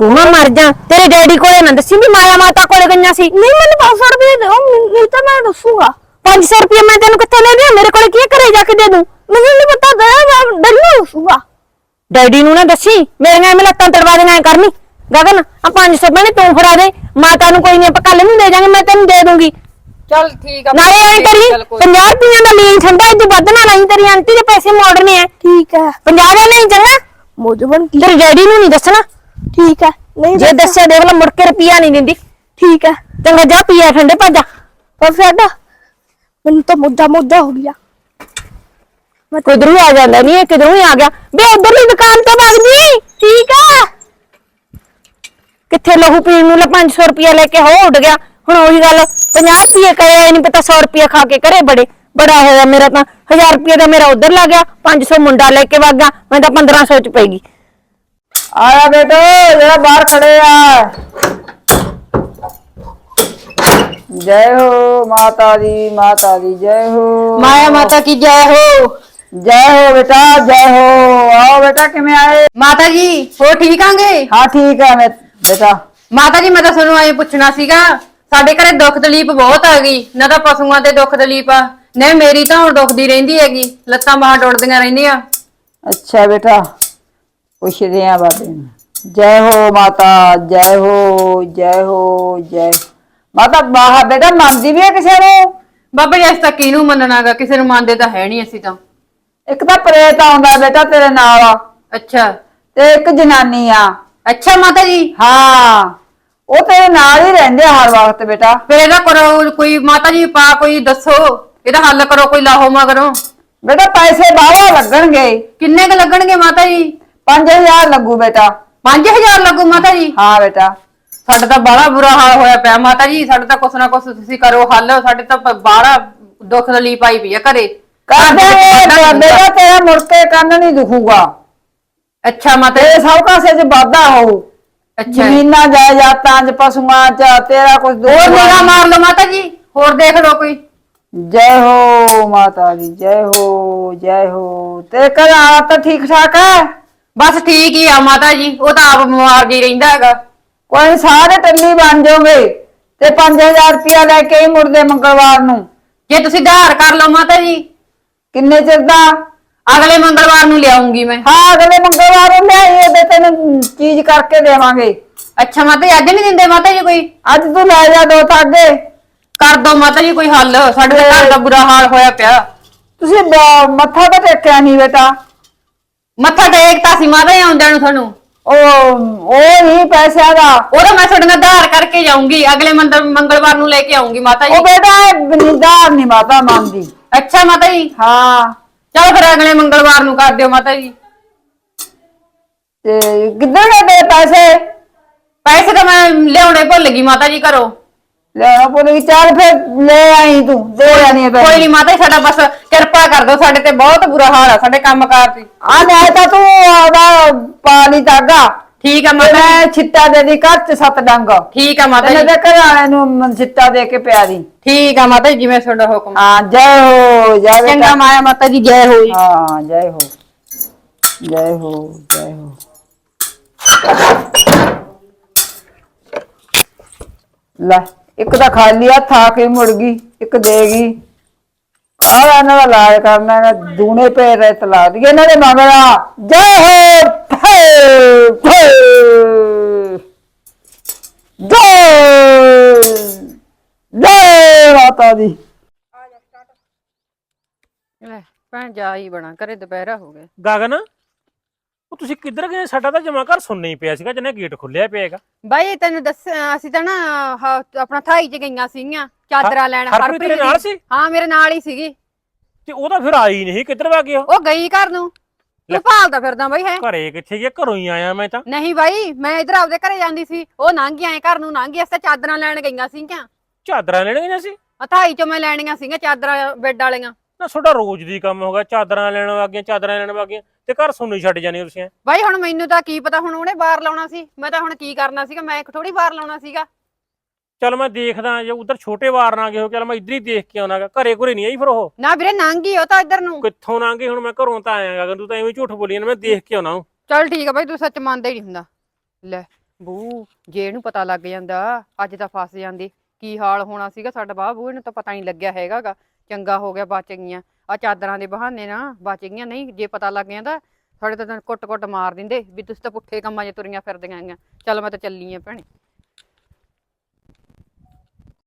ਨਾ ਮਰ ਜਾ। ਤੇਰੇ ਡੈਡੀ ਕੋਲੇ ਨਾ ਦੱਸੀ ਵੀ ਮਾਇਆ ਮਾਤਾ ਕੋਲੇ ਗਈਆਂ ਸੀ। ਨਹੀਂ ਮੈਨੂੰ 500 ਰੁਪਏ ਦਿਓ ਨਹੀਂ ਤਾਂ ਮੈਂ ਦੱਸੂਗਾ। 500 ਰੁਪਏ ਮੈਂ ਤੈਨੂੰ ਕਿੱਥੇ ਲੈ ਦਿਆਂ? ਮੇਰੇ ਕੋਲੇ ਕੀ ਘਰੇ ਜਾ ਕੇ ਦੇ ਦੂੰ? ਮੈਨੂੰ ਨਹੀਂ ਪਤਾ ਦੇ ਮੈਂ ਡੈਡੀ ਨੂੰ ਦੱਸੂਗਾ। ਡੈਡੀ ਨੂੰ ਨਾ ਦੱਸੀ ਮੇਰੀਆਂ ਐਵੇਂ ਲੱਤਾਂ ਤੜਵਾ ਦੇਣਾ ਕਰਨੀ। ਗਗਨ ਆ 500 ਬਣੇ ਤੂੰ ਫੜਾ ਦੇ। ਮਾਤਾ ਨੂੰ ਕੋਈ ਨਹੀਂ ਆਪਾਂ ਕੱਲ ਨੂੰ ਦੇ ਜਾਾਂਗੇ ਮੈਂ ਤੈਨੂੰ ਦੇ ਦੂੰਗੀ। ਚੱਲ ਠੀਕ ਆ ਨਾਲੇ ਐ ਕਰੀ 50 ਰੁਪਈਆਂ ਦਾ ਲੀਨ ਠੰਡਾ ਤੂੰ ਵੱਧ ਨਾ ਲਈ ਤੇਰੀ ਆਂਟੀ ਦੇ ਪੈਸੇ ਮੋੜਨੇ ਐ। ਠੀਕ ਹੈ 50 ਦਾ ਨਹੀਂ ਚੰਗਾ? ਮੋਜਬਨ ਤੇਰੇ ਡੈਡੀ ਨੂੰ ਨਹੀਂ ਦੱਸਣਾ? ਠੀਕ ਹੈ ਨਹੀਂ ਜੇ ਦੱਸਿਆ। ਦੇਖ ਲੈ ਮੁੜ ਕੇ ਰੁਪਈਆ ਨਹੀਂ ਦਿੰਦੀ। ਠੀਕ ਹੈ ਚੰਗਾ ਜਾ ਪੀਆ ਠੰਡੇ ਭੱਜਾ। ਪਰ ਸਾਡਾ ਮੈਨੂੰ ਤਾਂ ਮੁੱਦਾ ਮੁੱਦਾ ਹੋ ਗਿਆ ਮੈਂ ਕਿਧਰੋਂ ਆ ਜਾਂਦਾ ਨਹੀਂ ਇਹ ਕਿਧਰੋਂ ਹੀ ਆ ਗਿਆ। ਬੇ ਉਧਰਲੀ ਦੁਕਾਨ ਤੋਂ ਭੱਜ ਜੀ ਠੀਕ ਆ। ਕਿੱਥੇ ਲਹੂ ਪੀਣ ਨੂੰ ਲੈ 500 ਰੁਪਇਆ ਲੈ ਕੇ ਹੋ ਉੱਡ ਗਿਆ। ਹੁਣ ਉਹੀ ਗੱਲ 50 ਰੁਪਏ ਕਹੇ ਨਹੀਂ ਪਤਾ 100 ਰੁਪਏ ਖਾ ਕੇ ਘਰੇ ਬੜੇ ਬੜਾ ਹੋਇਆ ਮੇਰਾ ਤਾਂ। 1000 ਰੁਪਏ ਦਾ ਮੇਰਾ ਉਧਰ ਲੱਗ ਗਿਆ 500 ਮੁੰਡਾ ਲੈ ਕੇ ਵਗ ਗਿਆ ਮੈਂ ਤਾਂ 1500 ਚ ਪੈਗੀ ਆਇਆ ਬੇਟੇ ਜਿਹੜਾ ਬਾਹਰ ਖੜੇ ਆ। ਜੈ ਹੋ ਮਾਤਾ ਦੀ ਮਾਤਾ ਦੀ ਜੈ ਹੋ। ਮਾਇਆ ਮਾਤਾ ਕੀ ਜੈ ਹੋ? ਜੈ ਹੋ ਬੇਟਾ ਜੈ ਹੋ। ਆਓ ਬੇਟਾ ਕਿਵੇਂ ਆਏ? ਮਾਤਾ ਜੀ ਹੋ ਠੀਕ ਆਂਗੇ? ਹਾਂ ਠੀਕ ਹੈ ਮੈਂ ਬੇਟਾ। ਮਾਤਾ ਜੀ ਮੈਂ ਤਾਂ ਤੁਹਾਨੂੰ ਐਂ ਪੁੱਛਣਾ ਸੀਗਾ ਸਾਡੇ ਘਰੇ ਦੁੱਖ ਤਕਲੀਫ ਬਹੁਤ ਆ ਗਈ ਨਾ ਤਾਂ ਪਸ਼ੂਆਂ ਤੇ ਦੁੱਖ ਤਕਲੀਫ ਆ ਨਾ ਮੇਰੀ ਤਾਂ ਹੁਣ ਦੁਖਦੀ ਰਹਿੰਦੀ ਹੈਗੀ ਲੱਤਾਂ ਬਾਹਾਂ ਟੁੱਟਦੀਆਂ ਰਹਿੰਦੀਆਂ। ਅੱਛਾ ਬੇਟਾ ਪੁੱਛਦੇ ਆ ਬਾਬੇ ਨੂੰ। ਜੈ ਹੋ ਮਾਤਾ ਜੈ ਹੋ ਜੈ ਹੋ ਜੈ ਮਾਤਾ ਬਾਹਾ ਬੇਟਾ ਮੰਨਦੀ ਵੀ ਹੈ ਕਿਸੇ ਨੂੰ? ਬਾਬਾ ਜੀ ਇਸ ਤੱਕ ਕਿਹਨੂੰ ਮੰਨਣਾਗਾ? ਕਿਸੇ ਨੂੰ ਮੰਨਦੇ ਤਾਂ ਹੈ ਨਹੀਂ ਅਸੀਂ ਤਾਂ। ਇੱਕ ਤਾਂ ਪ੍ਰੇਤ ਆਉਂਦਾ ਬੇਟਾ ਤੇਰੇ ਨਾਲ। ਅੱਛਾ। ਤੇ ਇੱਕ ਜਨਾਨੀ ਆ। ਅੱਛਾ ਮਾਤਾ ਜੀ। ਹਾਂ। ਉਹ ਤੇਰੇ ਨਾਲ ਹੀ ਰਹਿੰਦੇ ਆ ਹਰ ਵਕਤ ਬੇਟਾ। ਫਿਰ ਇਹਦਾ ਕਰੋ ਕੋਈ ਮਾਤਾ ਜੀ ਪਾ ਕੋਈ ਦੱਸੋ। ਇਹਦਾ ਹੱਲ ਕਰੋ ਕੋਈ ਲਾਹੋ ਮਗਰੋਂ। ਬੇਟਾ ਪੈਸੇ ਬਾਹਲਾ ਲੱਗਣਗੇ। ਕਿੰਨੇ ਕ ਲੱਗਣਗੇ ਮਾਤਾ ਜੀ? 5000 ਲੱਗੂ ਬੇਟਾ। 5000 ਲੱਗੂ ਮਾਤਾ ਜੀ? ਹਾਂ ਬੇਟਾ। ਸਾਡਾ ਤਾਂ ਬੜਾ ਬੁਰਾ ਹਾਲ ਹੋਇਆ ਪਿਆ ਮਾਤਾ ਜੀ। ਸਾਡਾ ਤਾਂ ਕੁਛ ਨਾ ਕੁਛ ਤੁਸੀਂ ਕਰੋ ਹੱਲ। ਸਾਡੇ ਤਾਂ ਬਾੜਾ ਦੁੱਖ ਦਲੀਪ ਆਈ ਪਈ ਆ ਘਰੇ। ਕਰਦੇ ਬੇਟਾ ਤੇਰਾ ਮੁੜ ਕੇ ਕੰਨ ਨਹੀਂ ਦੁਖੂਗਾ। ਅੱਛਾ ਮਾਤਾ ਤੇਰੇ ਜੀ। ਸਭ ਕਾਸੇ ਚ ਵਾਧਾ ਹੋਊ। ਅੱਛਾ। ਜ਼ਮੀਨਾਂ ਜਾਇਦਾਦਾਂ ਚ ਪਸ਼ੂਆਂ ਚ ਤੇਰਾ ਕੁਝ ਹੋਰ ਨਿਗਾ ਮਾਰ ਲਓ ਮਾਤਾ ਜੀ ਹੋਰ ਦੇਖ ਲਓ ਕੋਈ। ਜੈ ਹੋ ਮਾਤਾ ਦੀ ਜੈ ਹੋ ਜੈ ਹੋ। ਤੇ ਘਰ ਆ ਤਾਂ ਠੀਕ ਠਾਕ ਹੈ? ਬਸ ਠੀਕ ਹੀ ਆ ਮਾਤਾ ਜੀ ਉਹ ਤਾਂ ਆਪ ਬਿਮਾਰ ਜੀ ਰਹਿੰਦਾ ਹੈਗਾ। ਕੋਈ ਸਾਰੇ ਟੱਲੀ ਬਣ ਜਾਓਗੇ ਤੇ 5000 ਰੁਪਇਆ ਲੈ ਕੇ ਹੀ ਮੁੜਦੇ ਮੰਗਲਵਾਰ ਨੂੰ। ਜੇ ਤੁਸੀਂ ਧਾਰ ਕਰ ਲਓ ਮਾਤਾ ਜੀ। ਕਿੰਨੇ ਚਿਰ ਦਾ? ਅਗਲੇ ਮੰਗਲਵਾਰ ਨੂੰ ਲਿਆਉਂਗੀ ਮੈਂ। ਹਾਂ ਅਗਲੇ ਮੰਗਲਵਾਰ ਨੂੰ ਲਿਆਈਏ ਤੇ ਤੈਨੂੰ ਚੀਜ਼ ਕਰਕੇ ਦੇਵਾਂਗੇ। ਅੱਛਾ ਮਾਤਾ ਜੀ ਅੱਜ ਨਹੀਂ ਦਿੰਦੇ ਮਾਤਾ ਜੀ ਕੋਈ? ਅੱਜ ਤੂੰ ਲੈ ਜਾ ਦੋ ਤਾਗੇ। ਕਰ ਦੋ ਮਾਤਾ ਜੀ ਕੋਈ ਹੱਲ ਸਾਡੇ ਤਾਂ ਘਰ ਦਾ ਬੁਰਾ ਹਾਲ ਹੋਇਆ ਪਿਆ। ਤੁਸੀਂ ਬ- ਮੱਥਾ ਤਾਂ ਟੇਕਿਆ ਨਹੀਂ ਬੇਟਾ। ਮੱਥਾ ਟੇਕਤਾ ਸੀ ਮਾਤਾ ਜੀ ਆਉਂਦਿਆਂ ਨੂੰ ਤੁਹਾਨੂੰ। ਉਹ ਉਹ ਨਹੀਂ ਪੈਸਿਆਂ ਦਾ। ਉਹਦਾ ਮੈਂ ਤੁਹਾਡੇ ਨਾਲ ਆਧਾਰ ਕਰਕੇ ਜਾਊਂਗੀ ਅਗਲੇ ਮੰਦਰ ਮੰਗਲਵਾਰ ਨੂੰ ਲੈ ਕੇ ਆਉਂਗੀ ਮਾਤਾ ਉਹ ਜੀ ਬੇਟਾ ਬਨਿਦਾਰ ਨਹੀਂ ਮਾਤਾ ਮੰਨਦੀ। ਅੱਛਾ ਮਾਤਾ ਜੀ। ਹਾਂ। ਚਲੋ ਫਿਰ ਅਗਲੇ ਮੰਗਲਵਾਰ ਨੂੰ ਕਰ ਦਿਓ ਮਾਤਾ ਜੀ। ਤੇ ਕਿੱਧਰ ਗਏ ਤੇਰੇ ਪੈਸੇ? ਪੈਸੇ ਤਾਂ ਮੈਂ ਲਿਆਉਣੇ ਭੁੱਲ ਗਈ ਮਾਤਾ ਜੀ ਘਰੋਂ। ਲੈਣਾ ਪੁੱਲ ਚੱਲ ਫਿਰ ਲੈ ਆਈ ਤੂੰ ਦੇ ਆਣੀ ਹੈ ਕੋਈ ਨਹੀਂ ਮਾਤਾ ਜੀ ਸਾਡਾ ਬਸ ਕਿਰਪਾ ਕਰ ਦਿਓ ਸਾਡੇ ਤੇ ਬਹੁਤ ਬੁਰਾ ਹਾਲ ਆ ਸਾਡੇ ਕੰਮਕਾਰ ਦੀ ਆ ਲੈ ਤਾਂ ਤੂੰ ਆਦਾ ਪਾਣੀ ਤਾਗਾ ਠੀਕ ਆ ਮਾਤਾ ਜੀ। ਮੈਂ ਛਿੱਟਾ ਦੇ ਦੀ ਘਰ ਚ ਸੱਤ ਡੰਗ। ਠੀਕ ਆ ਮਾਤਾ ਜੀ। ਤੇ ਘਰ ਵਾਲੇ ਨੂੰ ਛਿੱਟਾ ਦੇ ਕੇ ਪਿਆ ਦੀ। ਠੀਕ ਆ ਮਾਤਾ ਜੀ ਜਿਵੇਂ ਤੁਹਾਡਾ ਹੁਕਮ। ਹਾਂ ਜੈ ਹੋ ਜੈ ਚੰਗਾ ਬੇਟਾ ਮਾਇਆ ਮਾਤਾ ਜੀ ਜੈ ਹੋਈ ਹਾਂ ਜੈ ਹੋ। ਜੈ ਹੋ ਜੈ ਹੋ। ਲੈ ਇੱਕ ਤਾਂ ਖਾਲੀ ਹੱਥ ਆ ਕੇ ਮੁੜ ਗਈ ਇੱਕ ਦੇਗੀ ਆਹ ਇਹਨਾਂ ਦਾ ਇਲਾਜ ਕਰਨਾ ਇਹਨਾਂ ਦੂਨੇ ਪੈ ਰਹੇ ਤਲਾ ਦੀ ਇਹਨਾਂ ਦੇ ਮਗਰਾ ਜੈ ਹੋ ਫੇ ਫੇ। ਜੈ। ਜੈ ਮਾਤਾ ਦੀ। ਲੈ ਭੈਣ ਜਾ ਹੀ ਬਣਾ ਕਰੇ ਦੁਪਹਿਰਾ ਹੋ ਗਿਆ। ਗਗਨ ਉਹ ਤੁਸੀਂ ਕਿੱਧਰ ਗਏ? ਸਾਡਾ ਤਾਂ ਜਮਾ ਘਰ ਸੁਣਨਾ ਹੀ ਪਿਆ ਸੀਗਾ ਜਨੇ ਗੇਟ ਖੁੱਲਿਆ ਪਿਆ ਹੈਗਾ। ਬਾਈ ਤੈਨੂੰ ਦੱਸ ਅਸੀਂ ਤਾਂ ਨਾ ਆਹ ਆਪਣਾ ਥਾਈ ਚ ਗਈਆਂ ਸੀਗੀਆਂ ਚਾਦਰਾਂ ਲੈਣ ਹਰਪ੍ਰੀਤ ਤੇਰੇ ਦੀ। ਨਾਲ ਸੀ? ਹਾਂ ਮੇਰੇ ਨਾਲ ਹੀ ਸੀਗੀ। ਤੇ ਉਹ ਤਾਂ ਫਿਰ ਆਈ ਨਹੀਂ ਕਿੱਧਰ ਵਾ ਗਿਆ? ਉਹ ਗਈ ਘਰ ਨੂੰ। ਲੈ। ਤੂੰ ਭਾਲਦਾ ਫਿਰਦਾ ਬਾਈ ਹੈ? ਘਰੇ ਕਿੱਥੇ ਗਿਆ? ਘਰੋਂ ਹੀ ਆਇਆ ਮੈਂ ਤਾਂ। ਨਹੀਂ ਬਾਈ ਮੈਂ ਇਧਰ ਆਪਦੇ ਘਰੇ ਜਾਂਦੀ ਸੀ। ਉਹ ਲੰਘ ਐ ਘਰ ਨੂੰ ਲੰਘ ਤਾਂ ਚਾਦਰਾਂ ਲੈਣ ਗਈਆਂ ਸੀਗੀਆਂ। ਚਾਦਰਾਂ ਲੈਣ ਗਈਆਂ ਸੀ? ਅਥਾਈ ਚੋਂ ਮੈਂ ਲੈਣੀਆਂ ਸੀਗੀਆਂ ਚਾਦਰਾਂ ਬੈੱਡ ਵਾਲੀਆਂ। ਨਾ ਤੁਹਾਡਾ ਰੋਜ਼ ਦੀ ਕੰਮ ਹੋਗਾ ਚਾਦਰਾਂ ਲੈਣ ਵਾਗੀਆਂ ਚਾਦਰਾਂ ਲੈਣ ਵਾਗੀਆਂ ਤੇ ਘਰ ਸੁਣਨ ਹੀ ਛੱਡ ਜਾਣੀ ਤੁਸੀਂ ਬਾਈ ਹੁਣ ਮੈਨੂੰ ਤਾਂ ਕੀ ਪਤਾ ਹੁਣ ਉਹਨੇ ਬਾਹਰ ਲਾਉਣਾ ਸੀ। ਮੈਂ ਤਾਂ ਹੁਣ ਕੀ ਕਰਨਾ ਸੀਗਾ ਮੈਂ ਥੋੜੀ ਬਾਹਰ ਲਾਉਣਾ ਸੀਗਾ। ਚੱਲ ਮੈਂ ਦੇਖਦਾ ਜੇ ਉਧਰ ਛੋਟੇ ਵਾਰ ਨਾ ਗਏ ਹੋ ਚੱਲ ਮੈਂ ਇੱਧਰ ਹੀ ਦੇਖ ਕੇ ਆਉਣਾਗਾ। ਘਰੇ ਘਰੇ ਨਹੀਂ ਆਈ ਫਿਰ ਉਹ? ਨਾ ਵੀਰੇ ਗਈ ਉਹ ਤਾਂ ਇੱਧਰ ਨੂੰ। ਕਿੱਥੋਂ ਨਾ ਹੁਣ ਮੈਂ ਘਰੋਂ ਤਾਂ ਆਇਆ ਗਾ ਤੂੰ ਤਾਂ ਐਵੇਂ ਝੂਠ ਬੋਲੀ ਜਾਂਦਾ ਮੈਂ ਦੇਖ ਕੇ ਆਉਣਾ ਚੱਲ ਠੀਕ ਆ ਬਾਈ ਤੂੰ ਸੱਚ ਮੰਨਦਾ ਹੀ ਨਹੀਂ ਹੁੰਦਾ। ਲੈ ਬੂ ਜੇ ਇਹਨੂੰ ਪਤਾ ਲੱਗ ਜਾਂਦਾ ਅੱਜ ਤਾਂ ਫਸ ਜਾਂਦੀ। ਕੀ ਹਾਲ ਹੋਣਾ ਸੀਗਾ ਸਾਡਾ ਬਾਹ ਬੂ ਇਹਨੂੰ ਤਾਂ ਪਤਾ ਨਹੀਂ ਲੱਗਿਆ ਹੈਗਾਗਾ। ਚੰਗਾ ਹੋ ਗਿਆ ਬਚ ਗਈਆਂ। ਆ ਚਾਦਰਾਂ ਦੇ ਬਹਾਨੇ ਨਾ ਬਚ ਗਈਆਂ। ਨਹੀਂ ਜੇ ਪਤਾ ਲੱਗ ਜਾਂਦਾ ਸਾਡੇ ਤਾਂ ਕੁੱਟ-ਕੁੱਟ ਮਾਰ ਦਿੰਦੇ ਵੀ ਤੁਸੀਂ ਤਾਂ ਪੁੱਠੇ ਕੰਮਾਂ 'ਚ ਤੁਰੀਆਂ ਫਿਰਦੀਆਂ ਆਈਆਂ ਚੱਲ ਮੈਂ ਤਾਂ ਚੱਲੀ ਆ ਭੈਣੇ।